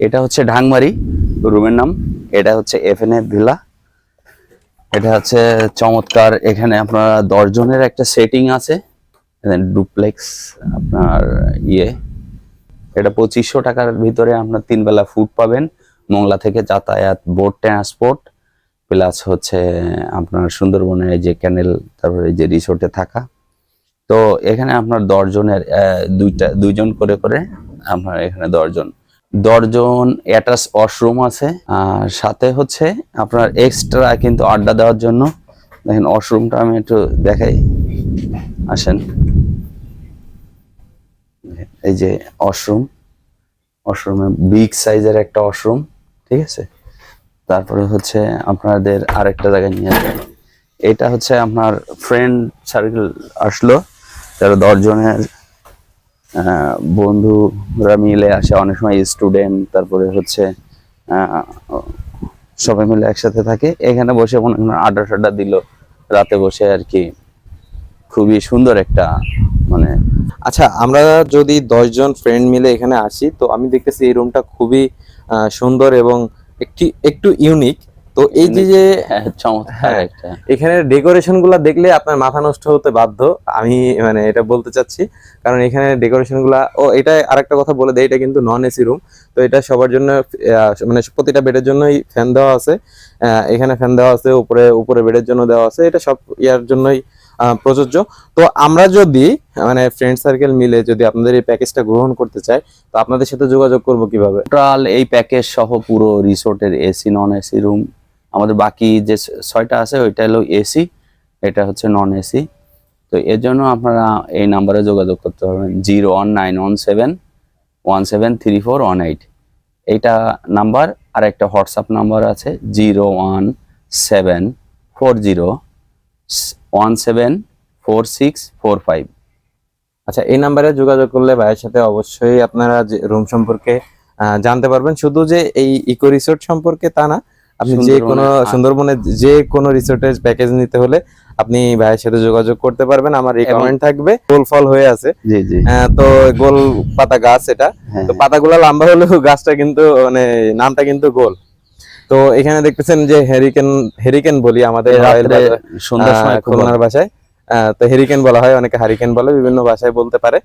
এটা হচ্ছে ঢাংমারি, রুমের নাম। এটা হচ্ছে এফএনএ ভিলা এটা হচ্ছে চমৎকার, এখানে আপনার দশ জনের একটা সেটিং আছে। ডুপ্লেক্স আপনার ইয়ে। এটা পঁচিশশো টাকার ভিতরে আপনার তিনবেলা ফুড পাবেন। মংলা থেকে যাতায়াত বোট ট্রান্সপোর্ট প্লাস হচ্ছে আপনার সুন্দরবনের যে ক্যানেল তারপরে যে রিসোর্টে থাকা। তো এখানে আপনার দশজনের দুইটা, দুইজন করে করে আপনার এখানে দশজন। দশজন অ্যাটাচ ওয়াশরুম আছে। আর সাথে হচ্ছে আপনার এক্সট্রা কিন্তু আড্ডা দেওয়ার জন্য। দেখেন ওয়াশরুমটা আমি একটু দেখাই। আসেন। এই যে ওয়াশরুম ওয়াশরুমে বিগ সাইজের একটা ওয়াশরুম ঠিক আছে? তারপরে হচ্ছে আপনাদের আরেকটা জায়গায় নিয়ে যাবেন এটা হচ্ছে আপনার ফ্রেন্ড সার্কেল আসলো। যারা দশজনের বন্ধুরা মিলে আসে, অনেক সময় স্টুডেন্ট তারপরে হচ্ছে সবাই মিলে একসাথে থাকে। এখানে বসে মনে আড্ডা টাড্ডা দিল, রাতে বসে আর কি। খুবই সুন্দর একটা মানে আচ্ছা আমরা যদি দশজন ফ্রেন্ড মিলে এখানে আসি, তো আমি দেখতেছি এই রুমটা খুবই সুন্দর এবং একটি, একটু ইউনিক তো এই যে যে হ্যাঁ, চমৎকার হ্যাঁ। একটা। এখানে ডেকোরেশনগুলা দেখলে আপনার মাথা নষ্ট হতে বাধ্য। আমি মানে এটা বলতে চাচ্ছি কারণ এখানে ডেকোরেশনগুলা ও এটা আরেকটা কথা বলে দেয় এটা কিন্তু নন এসি রুম তো এটা সবার জন্য মানে প্রতিটা বেডের জন্যই ফ্যান দেওয়া আছে। এখানে ফ্যান দেওয়া আছে উপরে উপরে বেডের জন্য দেওয়া আছে এটা সব ইয়ার জন্যই প্রযোজ্য। তো আমরা যদি মানে ফ্রেন্ড সার্কেল মিলে যদি আপনাদের এই প্যাকেজটা গ্রহণ করতে চাই তো আপনাদের সাথে যোগাযোগ করব কীভাবে? টোটাল এই প্যাকেজ সহ পুরো রিসোর্টের এসি নন এসি রুম আমাদের বাকি যে ছয়টা আছে, ওইটা হলো এসি এটা হচ্ছে নন এসি তো এর জন্য আপনারা এই নাম্বারে যোগাযোগ করতে পারবেন zero one nine one seven one seven three four one eight এইটা নাম্বার আর একটা হোয়াটসঅ্যাপ নাম্বার আছে zero one seven four zero one seven four six four five আচ্ছা এই নাম্বারে যোগাযোগ করলে ভাইয়ের সাথে অবশ্যই আপনারা যে রুম সম্পর্কে জানতে পারবেন। শুধু যে এই ইকো রিসোর্ট সম্পর্কে তা না আপনি যে কোনো সুন্দরবনে- যে কোনো রিসোর্টের প্যাকেজ নিতে হলে আপনি ভাইয়ের সাথে যোগাযোগ করতে পারবেন। আমার কমেন্ট থাকবে। গোল ফল হয়ে আছে। জি জি। তো গোল পাতা গাছ এটা। হ্যাঁ তো পাতাগুলো লম্বা হলেও গাছটা কিন্তু মানে নামটা কিন্তু গোল। তো এখানে দেখতেছেন যে হেরিকেন হেরিকেন বলি আমাদের সন্ধ্যার সময় খুলনার ভাষায় তো হেরিকেন বলা হয় অনেকে হারিকেন বলে বিভিন্ন ভাষায় বলতে পারে।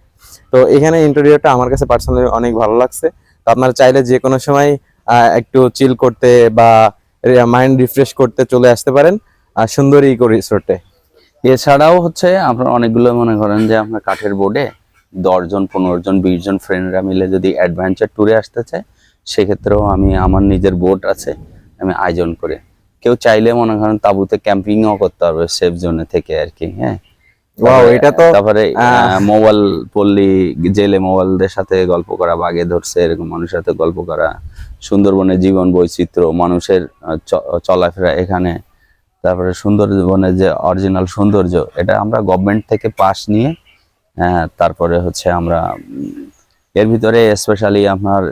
তো এখানে ইন্টেরিয়রটা আমার কাছে পার্সোনালি অনেক ভালো লাগছে। তো আপনারা চাইলে যে কোনো সময় আহ, একটু চিল করতে বা মাইন্ড রিফ্রেশ করতে চলে আসতে পারেন, আর সুন্দর ইকো রিসোর্টে এছাড়াও হচ্ছে আপনার অনেকগুলো মনে করেন যে আপনার কাঠের বোর্ডে দশজন পনেরো জন, বিশ জন ফ্রেন্ডরা মিলে যদি অ্যাডভেঞ্চার ট্যুরে আসতে চায়, সেক্ষেত্রেও আমি, আমার নিজের বোট আছে, আমি আয়োজন করে। কেউ চাইলে মনে করেন তাঁবুতে ক্যাম্পিংও করতে পারবে সেফ জোনে থেকে আর কি হ্যাঁ? তারপরে- এটা তো, তারপরে মোবাইল পল্লী জেলে মোবাইলদের সাথে গল্প করা বাগে ধরছে এরকম মানুষের সাথে গল্প করা সুন্দরবনের জীবন বৈচিত্র্য মানুষের চলাফেরা এখানে তারপরে সুন্দরবনের যে অরিজিনাল সৌন্দর্য এটা আমরা গভর্নমেন্ট থেকে পাস নিয়ে তারপরে হচ্ছে আমরা এর ভিতরে স্পেশালি আপনার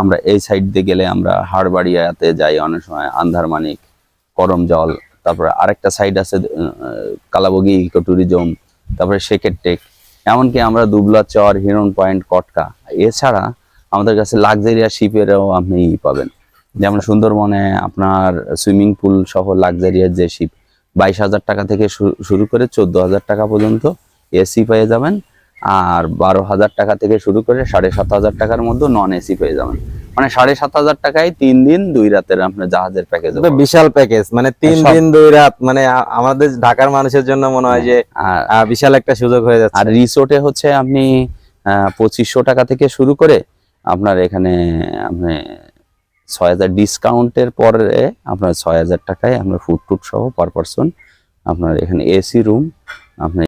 আমরা এই সাইড দিয়ে গেলে আমরা হাড়বাড়িয়াতে যাই অনেক সময় আন্ধারমানিক করম জল তারপরে আরেকটা সাইড আছে কালাবগি ইকো ট্যুরিজম তারপরে শেখের টেক এমনকি আমরা দুবলা চর হিরন পয়েন্ট কটকা, এছাড়া আমাদের কাছে লাক্সারিয়া শিপেরও আপনি পাবেন। যেমন সুন্দরবনে আপনার সুইমিং পুল সহ লাক্সারিয়ার যে শিপ বাইশ হাজার টাকা থেকে শুরু করে চোদ্দ হাজার টাকা পর্যন্ত এসি পেয়ে যাবেন, আর বারো হাজার টাকা থেকে শুরু করে সাড়ে সাত হাজার টাকার মধ্যে নন এসি পেয়ে যাবেন। মানে সাড়ে সাত হাজার টাকায় তিন দিন দুই রাতের আপনার জাহাজের প্যাকেজ বিশাল প্যাকেজ মানে তিন দিন দুই রাত মানে আমাদের ঢাকার মানুষের জন্য মনে হয় যে বিশাল একটা সুযোগ হয়ে যাচ্ছে। আর রিসোর্টে হচ্ছে আপনি পঁচিশশো টাকা থেকে শুরু করে আপনার এখানে আপনি ছয় হাজার ডিসকাউন্টের পরে আপনার ছয় হাজার টাকায় আপনার ফুড টুড সহ পার পারসন আপনার এখানে এসি রুম আপনি